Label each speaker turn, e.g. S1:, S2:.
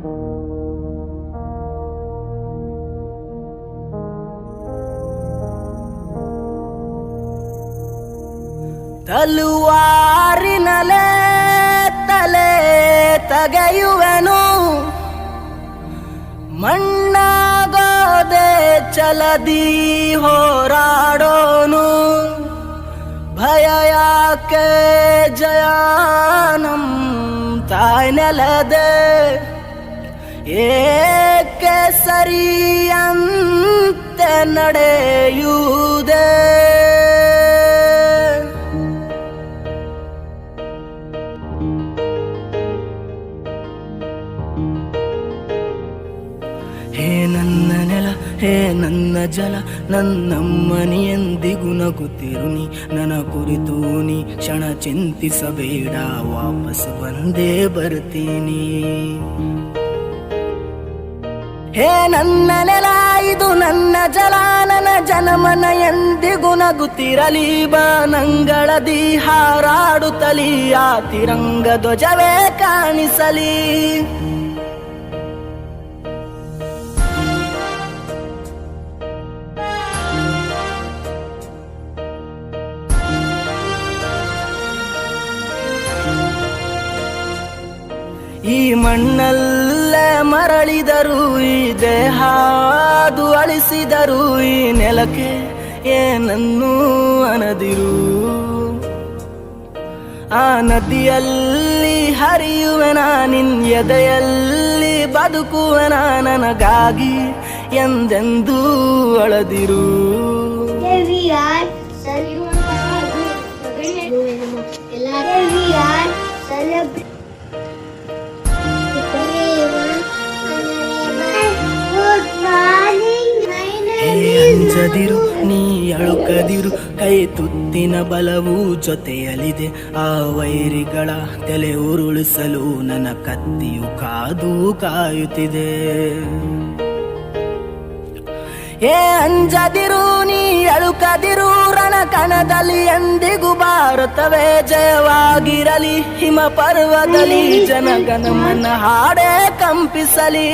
S1: ತಲುವಾರಿನಲೆ ತಲೆ ತಗೆಯುವೆನು. ಮಣ್ಣಾಗೋದೆ ಚಲದಿ ಹೋರಾಡೋನು. ಭಯ ಯಾಕೆ ಜಯಾನಂ ತಾಯ್ನೆಲದೆ. ನೆಲದೆ ಏಕೆ ಸರಿಯಂತೆ ನಡೆಯುವುದೇ? ಹೇ ನನ್ನ ನೆಲ, ಹೇ ನನ್ನ ಜಲ, ನನ್ನಮ್ಮನಿ ಎಂದಿಗೂ ನಗುತ್ತಿರುನಿ ನನ್ನ ಕುರಿತು ನೀ ಕ್ಷಣ ಚಿಂತಿಸಬೇಡ, ವಾಪಸ್ ಬಂದೇ ಬರ್ತೀನಿ. ಹೇ ನನ್ನ ನೆಲ ಇದು ನನ್ನ ಜಲಾನನ ಜನಮನ ಎಂದಿಗೂ ನಗುತ್ತಿರಲಿ ಬಾನಂಗಳದಿ ಹಾರಾಡುತ್ತಲಿ, ಆ ತಿರಂಗ ಧ್ವಜವೇ ಕಾಣಿಸಲಿ. ಈ ಮಣ್ಣಲ್ಲ ಮರಳಿದರು ಈ ದೇಹಾದು ಅಳಿಸಿದರು ಈ ನೆಲಕ್ಕೆ ಏನನ್ನೂ ಅನದಿರು. ಆ ನದಿಯಲ್ಲಿ ಹರಿಯುವೆನ ನಿನ್ ಎದೆಯಲ್ಲಿ ಬದುಕುವೆನ ನನಗಾಗಿ ಎಂದೆಂದೂ ಅಳದಿರು.
S2: Everyone,
S1: ನೀ ಅಳುಕದಿರು ಕೈ ತುತ್ತಿನ ಬಲವು ಜೊತೆಯಲಿದೆ ಆ ವೈರಿಗಳ ತಲೆ ಉರುಳಿಸಲು ನನ್ನ ಕತ್ತಿಯು ಕಾದು ಕಾಯುತ್ತಿದೆ. ಏ ಅಂಜದಿರು, ನೀ ಅಳುಕದಿರು ರಣ ಕಣದಲ್ಲಿ ಎಂದಿಗೂ ಭಾರತವೇ ಜಯವಾಗಿರಲಿ. ಹಿಮ ಪರ್ವದಲ್ಲಿ ಜನಗಣಮನ ಹಾಡೇ ಕಂಪಿಸಲಿ.